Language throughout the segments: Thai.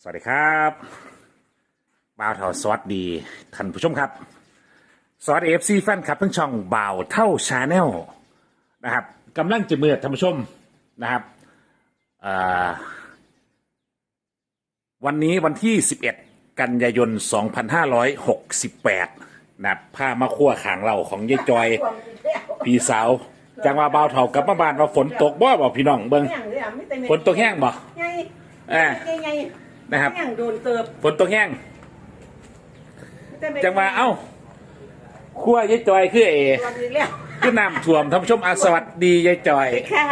สวัสดีครับบ่าวเท่าสวัสดีท่านผู้ชมครับ สวัสดีเอฟซีแฟนคลับทั้งช่องบ่าวเท่าชาแนลนะครับกำลังจะเมือท่านผู้ชมนะครับอ่าวันนี้วันที่ 11 กันยายน 2568นะครับพามาขั้วขางเราของยายจอย พี่สาว จังว่าบ่าวเท่ากับมาบ้านว่าฝนตกบ่บ่พี่น้องเบิ่งฝนตกแห้งบ่ไงอ่าไงไง นะครับ แห้งโดนเติบฝนตกแห้ง จังมาเอ้าขั้วยายจอยคือเอตัวนี้แล้วคือน้ำท่วมท่านผู้ชมอาสวัสดียายจอยค่ะ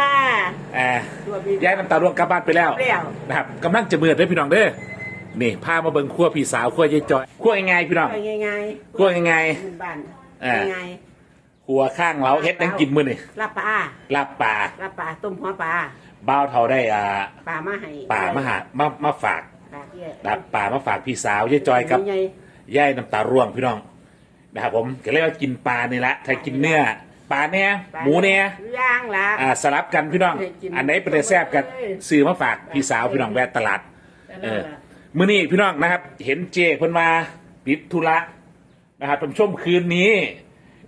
อ่าตัวนี้ย้ายน้ำตาล่วงกลับบ้านไปแล้วแล้วนะครับกำลังจะเมือดเด้อพี่น้องเด้อนี่พามาเบิ่งขั้วพี่สาวขั้วยายจอยขั้วยังไงพี่น้องไงไงขั้วยังไงหมู่บ้านอ่าไงขั้วข้างเราเฮ็ดนังกินมื้อนี่ลาบปลาลาบป่าลาบปลาต้มหัวปลาบ้าวเท่าได้อ่าปลามาให้ป่ามาหามามาฝาก ปลาเที่ยลาบป่ามาฝากพี่สาวยายจอยกับไงย่ายน้ำตาร่วงพี่น้องนะครับผมก็เรียกว่ากินปลานี่ละถ้ากินเนื้อปลาเนี่ยปลาหมูเนี่ยย่างละอ่าสลับกันพี่น้องให้กินอันไหนเป็นได้แซ่บกันซื้อมาฝากพี่สาวพี่น้องแวะตลาด เออมื้อนี้พี่น้องนะครับ เห็นเจเพิ่นมาปิดธุระนะครับผมชมคืนนี้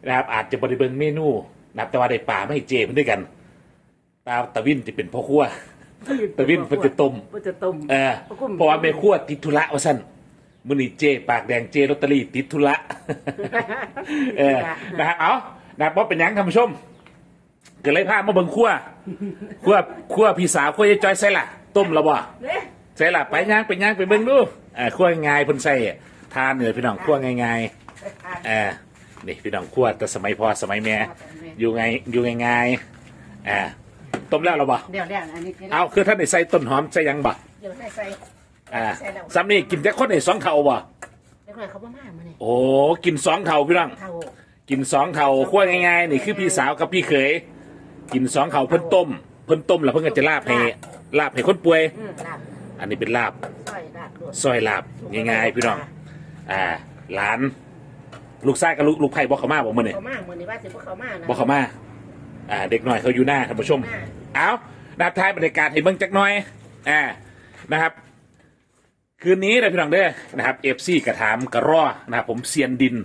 นะครับอาจจะบริเบิงเมนูนะครับแต่ว่าได้ปลาไม่ให้เจเพิ่นด้วยกัน ตาตะวินจะเป็นพ่อครัว ตะวินเพิ่นจะต้ม เพิ่นจะต้มเออเพราะว่าแม่ครัวติดธุระว่าซั่นมื้อนี้เจ ปากแดงเจลอตเตอรี่ติดธุระ เออ นะฮะเอานะบ่เป็นหยังท่านผู้ชมก็เลยพามาเบิ่งครัวครัวครัวพี่สาวครัวยายจอยใส่ล่ะต้มแล้วบ่เด้ใส่ล่ะไปย่างไปย่างไปเบิ่งดูอ่าครัวง่ายๆเพิ่นใส่ทานเหนือพี่น้องครัวง่ายๆเอ่านี่พี่น้องครัวแต่สมัยพ่อสมัยแม่อยู่ไงอยู่ง่ายๆอ่า ต้มแล้วแล้วบ่เดี๋ยวเดี๋ยวอันนี้เอาคือท่านได้ใส่ต้นหอมใส่หยังบ่เดี๋ยวให้ใส่อ่าซ้ำนี่กินจักคนได้สองเท่าบ่เดี๋ยวหน่อยเขาบ่มามาเนี่ยโอ้กินสองเท่าพี่น้องเท่ากินสองเท่าขั้วง่ายๆนี่คือพี่สาวกับพี่เขยกินสองเท่าเพิ่นต้มเพิ่นต้มแล้วเพิ่นก็จะลาบให้ลาบให้คนป่วย อืมลาบอันนี้เป็นลาบซอยลาบโดดซอยลาบง่ายๆพี่น้องอ่าหลาน ลูกชายกับลูกลูกไผ่บอกเขามาบอกมาเนี่ยเขามามื้อนี้ว่าสิบ่เขามานะบอกเขามาอ่าเด็กหน่อยเขาอยู่หน้าท่านผู้ชม เอาดับท้ายบรรยากาศให้เบิ่งจักหน่อย อ่า นะครับ คืนนี้นะพี่น้องเด้อ นะครับเอฟซีกระถามกระรอนะครับผมเซียนดิน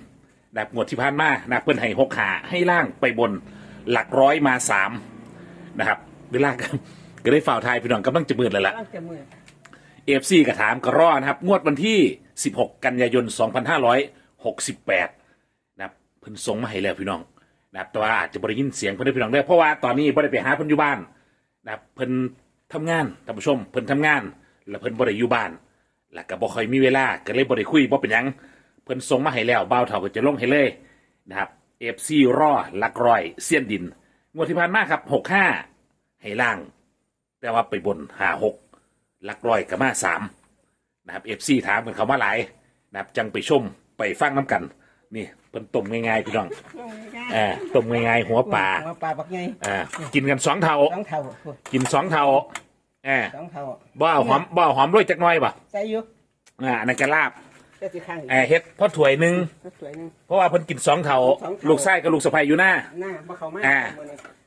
นะครับงวดที่ผ่านมานะครับเพิ่นให้หกขาให้ล่างไปบนหลักร้อยมาสามนะครับเวลาก็ก็ได้ฝ่าวไทายพี่น้องกำลังจะมืดแล้วล่ะกำลังจะมือเอฟซีกระถามกระรอนะครับ งวดวันที่ 16 กันยายน 2568 นะครับเพิ่นส่งมาให้แล้วพี่น้อง นะครับแต่ว่าอาจจะบริยินเสียงเพิ่นได้พี่น้องได้อเพราะว่าตอนนี้บ่ได้ไปหาเพิ่นอยู่บ้านนะครับเพิ่นทำงานท่านผู้ชม เพิ่นทำงาน แล้วเพิ่นบ่ได้อยู่บ้าน แล้วก็บ่ค่อยมีเวลาก็เลยบ่ได้คุยบ่เป็นหยังเพิ่นส่งมาให้แล้วบ่าวเฒ่าก็จะลงให้เลยนะครับ FC รอหลักร้อยเสี้ยนดินงวดที่ผ่านมาครับ65ให้ล่าง แต่ว่าไปบน56หลักร้อยก็มาสาม นะครับ FC ถามกันเขามาหลายนะครับจังไปชมไปฟังน้ำกัน นี่ เพิ่นต้มง่ายๆพี่น้องอ่าต้มง่ายๆหัวปลาหัวปลาบักไงอ่ากินกันสองเท่าสองเท่ากินสองเท่าอ่าสองเท่าบ่เอาหอมบ่เอาหอมด้วยจักหน่อยป่ะใส่อยู่อ่าอันนั้นก็ลาบแต่สิข้างอ่าเฮ็ดพอถ้วยหนึ่งสวยหนึงเพราะว่าเพิ่นกินสองเท่าสองเท่าลูกไส้กับลูกสะใภ้อยู่หน้าหน้าบ่เข้ามาอ่า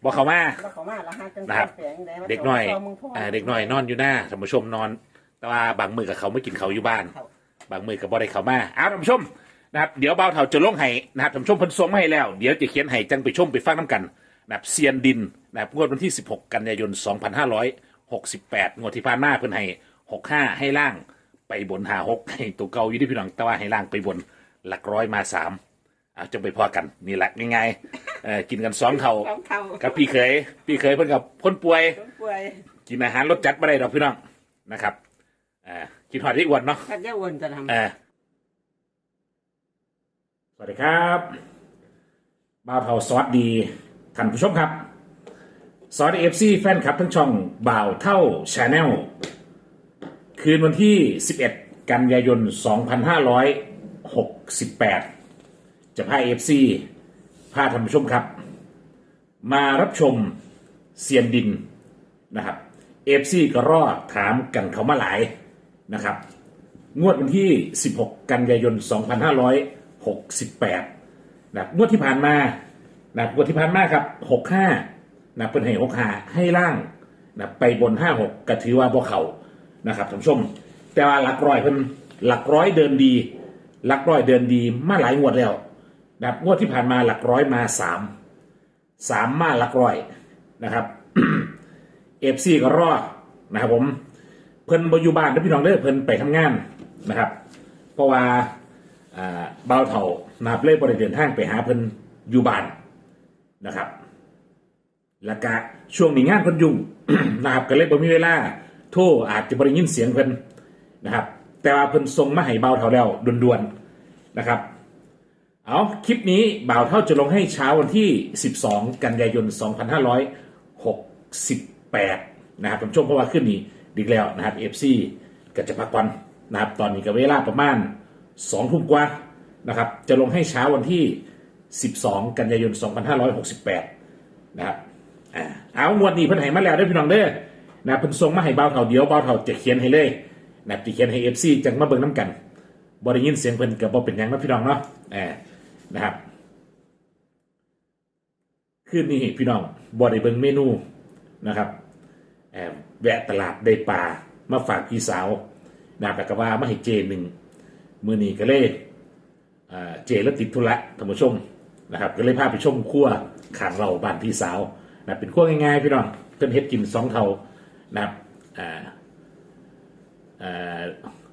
บ่เข้ามาบ่เข้ามาละห้าจังนะครับแฝงไเด็กน้อยมึงพ่อ่าเด็กน้อยนอนอยู่หน้าท่านผู้ชมนอน แต่ว่าบางมือกับเขาไม่กินเขาวอยู่บ้าน บางมือกับบ่ได้เขามาเอาท่านผู้ชม นะครับเดี๋ยวเบาเท่าจะลงให้นะครับท่านผู้ชมเพิ่นส่งมาให้แล้ว เดี๋ยวจะเขียนให้จังไปชมไปฟังน้ำกันนะครับเซียนดินนะครับงวดวันที่ 16 กันยายน 2568 งวดที่ผ่านมาเพิ่นให้ 65 ให้ล่างไปบนหา6ให้ตัวเก่าอยู่ที่พี่น้องแต่ว่าให้ล่างไปบนหลักร้อยมาสามเอาจะไปพอกันนี่แหละง่ายๆเออกินกันสองเท่าสองเท่า กับพี่เคยพี่เคยเพิ่นกับคนป่วย คนป่วยกินอาหารรสจัดไม่ได้ดอกพี่น้องนะครับอ่ากินหอดที่อ้วนเนาะ ท่านจะวนจะทำอ่า สวัสดีครับบาวเทาสวัสดีท่านผู้ชมครับสวัสดีเอฟซีแฟนคลับทั้งช่องบ่าวเท่าชาแนลคืนวันที่ 11 กันยายน 2568 จะพาเอฟซีพาท่านผู้ชมครับ มารับชมเซียนดินนะครับเอฟซีก็รอถามกันเขามาหลายนะครับ งวดวันที่ 16 กันยายน 68นะครับงวดที่ผ่านมานะครับงวดที่ผ่านมาครับ65นะเป็นให้65ให้ล่างนะไปบน 56ก็ถือว่าบ่เขานะครับท่านผู้ชม แต่ว่าหลักร้อยเพิ่นหลักร้อยเดินดี หลักร้อยเดินดีมาหลายงวดแล้วนะครับงวดที่ผ่านมาหลักร้อยมาสามสามมาหลักร้อยนะครับเอฟซีก็รอดนะครับผมเพิ่นบอยู่บ้านนะพี่น้องเด้อเพิ่นไปทำงานนะครับ เพราะว่า อ่าเบาวเถานะครับเลยบริเดินทางไปหาเพิ่นอยู่บ้านนะครับ แล้วก็ช่วงนี้งานเพิ่นยุ่งนะครับก็เลยบ่มีเวลาโทรอาจจะบ่ได้ยินเสียงเพิ่นนะครับ แต่ว่าเพิ่นส่งมาให้เบาเทาแล้วด่วนๆนะครับเอาคลิปนี้บ่าวเท่าจะลงให้เช้าวันที่ 12 กันยายน 2568 นะครับผมชมเพราะว่าขึ้นนี้ดีแล้วนะครับ FC ก็จะพักวันนะครับตอนนี้ก็เวลาประมาณ 2ทุ่มกว่านะครับ จะลงให้เช้าวันที่ 12 กันยายน 2568 นะครับอ่าเอางวดนี้เพิ่นให้มาแล้วได้พี่น้องเด้อนะเพิ่นส่งมาให้เบาเท่าเดียวเบาเท่าจะเขียนให้เลยนะจะเขียนให้ FC จังมาเบิ่งน้ำกันบ่ได้ยินเสียงเพิ่นก็บ่เป็นหยังนะพี่น้องเนาะอ่านะครับคืนนี้พี่น้องบ่ได้เบิ่งเมนูนะครับแอบแวะตลาดได้ปลามาฝากพี่สาวนะแล้วก็ว่ามาให้เจหนึ่ง มือนีก็เลยอ่เจแล้วติดธุระท่านผู้ชมนะครับ ก็เลยพาไปชมครัวขางเราบ้านพี่สาวนะเป็นขั้วง่ายๆพี่น้องเพิ่นเฮ็ดกินสองเท่านะครับ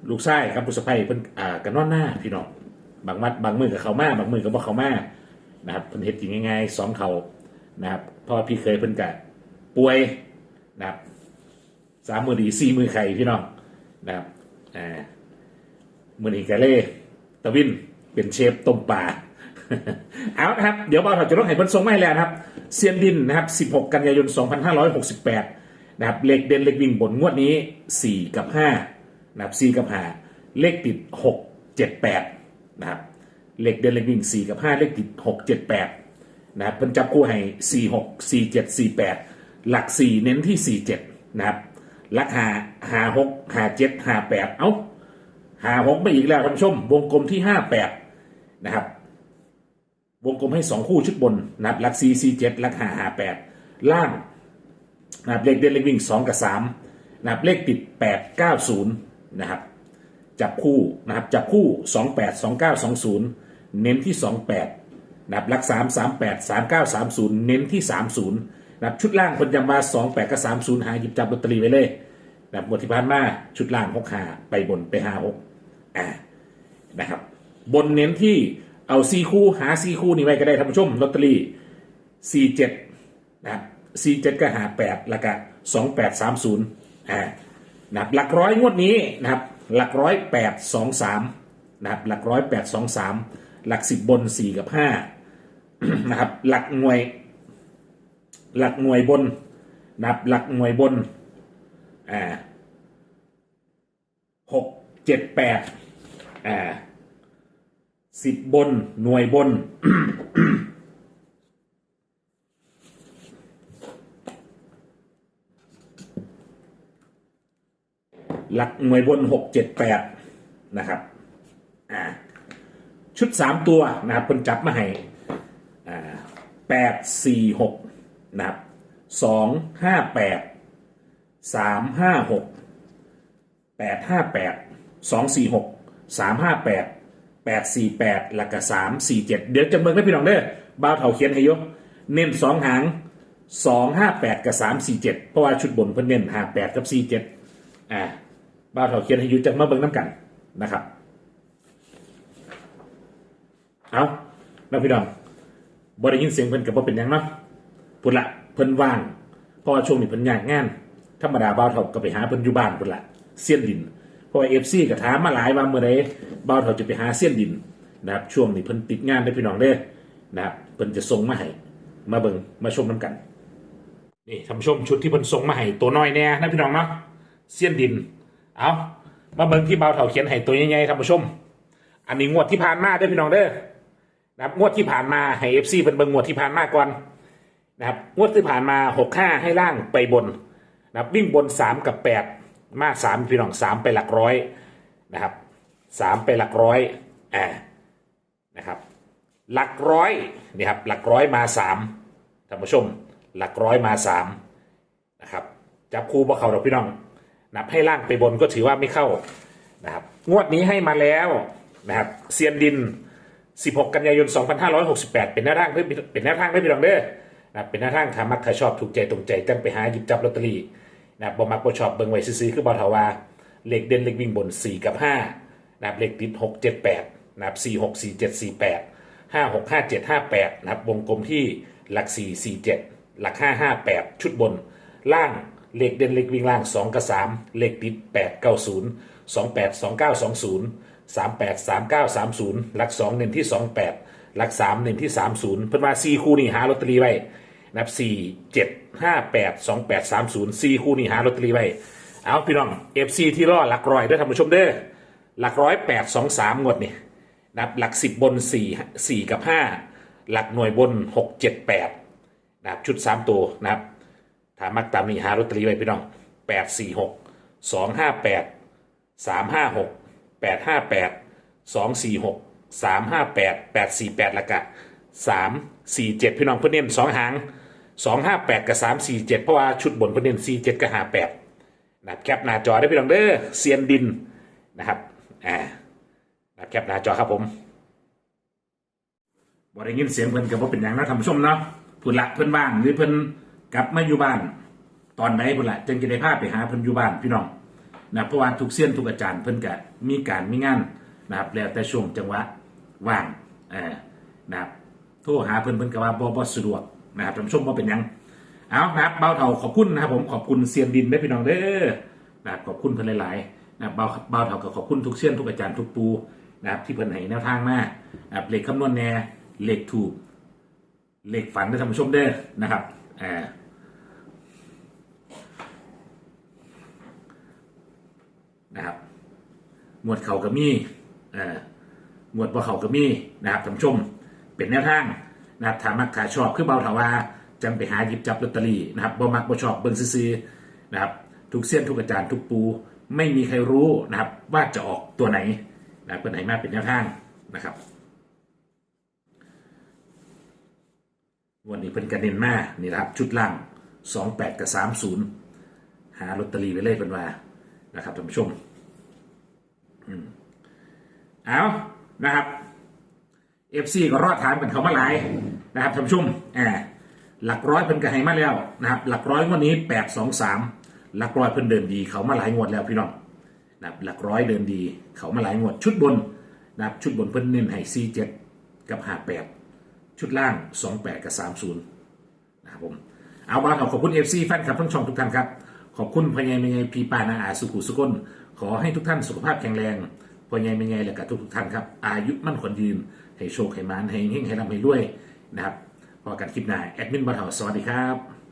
ลูกชายครับผู้สะใภ้เพิ่นกันนอนหน้าพี่น้องบางมัดบางมือกับเขามาบางมือกับบ่เขามานะครับเพิ่นเฮ็ดกินง่ายๆสองเท่านะครับเพราะว่าพี่เคยเพิ่นกะป่วยนะครับสามมือดีสี่มือไข่พี่น้องนะครับอ่า มือนี้กะเล่ตะวินเป็นเชฟต้มปลาเอาครับ เดี๋ยวบ่าวถอดจะต้องให้เพิ่นส่งมาให้แล้วนะครับ เซียนดินนะครับ 16 กันยายน 2568 นะครับ เลขเด่นเลขวิ่งบนงวดนี้ 4 กับ 5 นะครับ 4 กับ 5 เลขติด 6 7 8 นะครับ เลขเด่นเลขวิ่ง 4 กับ 5 เลขติด 6 7 8 นะครับเพิ่นจับคู่ให้ 4 6 4 7 4 8 หลัก 4 เน้นที่ 4 7 นะครับ หลัก5 5 6 5 7 5 8เอ้า 5 6ไปอีกแล้วท่านผู้ชม วงกลมที่58นะครับ วงกลมให้2คู่ชุดบนนะครับลักซีซีเจ็ดลักหาหาแปดล่างนะครับเลขเด่นเลขวิ่ง2กับ3นะครับเลขติด8 9 0นย์นะครับจับคู่นะครับจับคู่28 29 20เก้าสองศูนย์เน้นที่28นะครับลัก3 38 39 30เก้าสามศูนย์เน้นที่30นะครับชุดล่างคนจำมา28กับ30หาหยิบจับลอตเตอรี่ไว้เลยนะครับบทที่ผ่านมาชุดล่าง6หาไปบนไปหา6 อ่านะครับ บนเน้นที่เอาซีคู่หาซีคู่นี่ไว้ก็ได้ท่านผู้ชมลอตเตอรี่ซีเจ็ดนะครับซีเจ็ดก็หาแปดแล้วก็สองแปดสามศูนย์อ่านะครับหลักร้อยงวดนี้นะครับ หลักร้อยแปดสองสามนะครับ หลักร้อยแปดสองสามหลักสิบบนสี่กับห้านะครับ หลักหน่วย หลักหน่วยบนนะครับหลักหน่วยบนอ่าหกเจ็ดแปด อ่าสิบบนหน่วยบน หลักหน่วยบนหกเจ็ดแปดนะครับอ่าชุดสามตัวนะครับเพิ่นจับมาให้อ่าแปดสี่หกนะครับสองห้าแปดสามห้าหกแปดห้าแปดสองสี่หก สามห้าแปดแปดสี่แปดหลักกับสามสี่เจ็ดเดี๋ยวจะเบิ่งให้พี่น้องเด้อบ่าวเถาเขียนให้ยก เน้นสองหางสองห้าแปดกับสามสี่เจ็ดเพราะว่าชุดบนเพิ่นเน้นห้าแปดกับสี่เจ็ดอ่าบ่าวเถาเขียนให้ยุจะมาเบิ่งน้ำกันนะครับ เอาแล้วพี่น้องบ่ได้ยินเสียงเพิ่นกับว่าเป็นหยังเนาะพุ่นละเพิ่นว่างเพราะว่าช่วงนี้เพิ่นยากงาน ธรรมดาบ่าวเถาก็ไปหาเพิ่นอยู่บ้านพุ่นละเสี้ยนดิน ราะว่าเอฟซีก็ถามมาหลายว่าเมื่อใดบ่าวเถาจะไปหาเสี้ยนดินนะครับช่วงนี้เพิ่นติดงานได้พี่น้องเด้อนะครับเพิ่นจะส่งมาให้มาเบิ่งมาชมน้ำกันนี่ท่านผู้ชมชุดที่เพิ่นส่งมาให้ตัวน้อยแน่นะพี่น้องเนาะเสี้ยนดินเอามาเบิ่งที่บ่าวเถาเขียนให้ตัวใหญ่ๆท่านผู้ชม อันนี้งวดที่ผ่านมาเด้พี่น้องเด้อนะครับงวดที่ผ่านมาให้เอฟซีเพิ่นเบิ่งงวดที่ผ่านมาก่อนนะครับงวดที่ผ่านมาหกห้าให้ล่างไปบนนะครับวิ่งบนสามกับแปด มาสามพี่น้องสามไปหลักร้อยนะครับสามไปหลักร้อยอ่านะครับหลักร้อยนี่ครับหลักร้อยมาสามท่านผู้ชมหลักร้อยมาสามนะครับจับคู่บ่เขาดอกพี่น้อง นับให้ล่างไปบนก็ถือว่าไม่เข้านะครับงวดนี้ให้มาแล้วนะครับเซียนดิน 16 กันยายน 2568 เป็นหน้าทางเพื่อเป็นหน้าทางได้พี่น้องเด้อนะเป็นหน้าทางทามักถ้าชอบถูกใจตรงใจจังไปหาหยิบจับลอตเตอรี่ นะครับบ่มักบ่ชอบเบิ่งไว้ซื้อๆคือบอทาวาเลขเด่นเลขวิ่งบน 4 กับ 5นะครับเลขติด 6 7 8นะครับ4 6 4 7 4 8 5 6 5 7 5 8นะครับวงกลมที่หลัก 4 4 7 หลัก 5 5 8 ชุดบน ล่างเลขเด่นเลขวิ่งล่าง 2 กับ 3 เลขติด 8 9 0 2 8 2 9 2 0 3 8 3 9 3 0 หลัก 2 เน้นที่ 28 หลัก 3 เน้นที่ 30 เพิ่นมา4คู่นี่หาลอตเตอรี่ไว้ นะครับ4 7 5 8 2 8 3 0 4คู่นี่หาลอตเตอรี่ไว้ เอาพี่น้อง FC ที่รอหลักร้อยด้วยท่านผู้ชมเด้อหลักร้อย8 2 3งวดนี่นะครับหลัก10บน4 4กับ5หลักหน่วยบน6 7 8นะครับชุด3ตัวนะครับถามมักตามนี้หาลอตเตอรี่ไว้พี่น้อง8 4 6 2 5 8 3 5 6 8 5 8 2 4 6 3 5 8 8 4 8แล้วก็3 4 7พี่น้องเพื่อนเน้น2หาง 2 5 8กับ3 4 7เจ็ดเพราะว่าชุดบนเพื่อนเน้น4 7กับ5 8นะครับแคปหน้าจอได้พี่น้องเด้อเซียนดินนะครับอ่านะครับแคปหน้าจอครับผมบ่ได้ยินเสียงเพิ่นก็บ่เป็นหยังนะท่านผู้ชมเนาะพุ่นละเพิ่นว่างหรือเพิ่นกลับมาอยู่บ้าน ตอนใดพุ่นละจึงจะได้พาไปหาเพิ่นอยู่บ้านพี่น้องนะเพราะว่าทุกเสี้ยนทุกอาจารย์เพิ่นก็มีการมีงานนะครับแล้วแต่ช่วงจังหวะว่างเออนะครับโทรหาเพิ่นเพิ่นก็ว่าบ่บ่สะดวก นะครับท่านผู้ชมบ่เป็นยังเอานะครับเบาเท่าขอบคุณนะครับผมขอบคุณเซียนดินได้พี่น้องเด้อนะครับขอบคุณเพิ่นหลายๆนะครับเบาเบาเท่าก็ขอบคุณทุกเสี้ยนทุกอาจารย์ทุกปูนะครับที่เพิ่นให้แนวทางมานะครับเลขคำนวณแน่เลขถูกเลขฝันได้ท่านผู้ชมเด้อนะครับอ่านะครับหมวดเขาก็มีเอ่อหมวดบ่เขาก็มีนะครับท่านผู้ชมเป็นแนวทาง นะครับถามักขาชอบคือเบาถาว่าจังไปหาหยิบจับลอตเตอรี่นะครับบ่มักบ่ชอบเบิ่งซื่อๆนะครับทุกเส้นทุกอาจารย์ทุกปู ไม่มีใครรู้นะครับ ว่าจะออกตัวไหนนะเป็นไหนมาเป็นแนวทางนะครับวันนี้เป็นกระเด็นมานี่นะครับ ชุดล่างสองแปดกับสามศูนย์หาลอตเตอรี่ไปเลยเป็นว่านะครับท่านผู้ชมอืมเอานะครับ เอฟซีก็รอดถามกันเขามาหลายนะครับท่านผู้ชมอ่าหลักร้อยเป็นกระไฮมาแล้วนะครับ หลักร้อยงวันนี้แปดสองสามหลักร้อยเพิ่นเดินดี เขามาหลายงวดแล้วพี่น้องนะครับหลักร้อยเดินดี เขามาหลายงวดชุดบนนะครับชุดบนเพิ่นเน้นให้ซีเจ็ดกับห้าแปดชุดล่าง28กับ30นย์นะครับผมเอาบ้าขอบคุณ FC แฟนคลับทั้งช่องทุกท่านครับ ขอบคุณพญายเมยพีปานาอาสุขุสุกนขอให้ทุกท่านสุขภาพแข็งแรงพญายเมยและกับทุกทุกท่านครับ อายุมั่นขวัญยืน ให้โชคให้มานให้เฮงให้ร่ำให้รวยนะครับพอกันคลิปหน้าแอดมินบ้าเถาสวัสดีครับ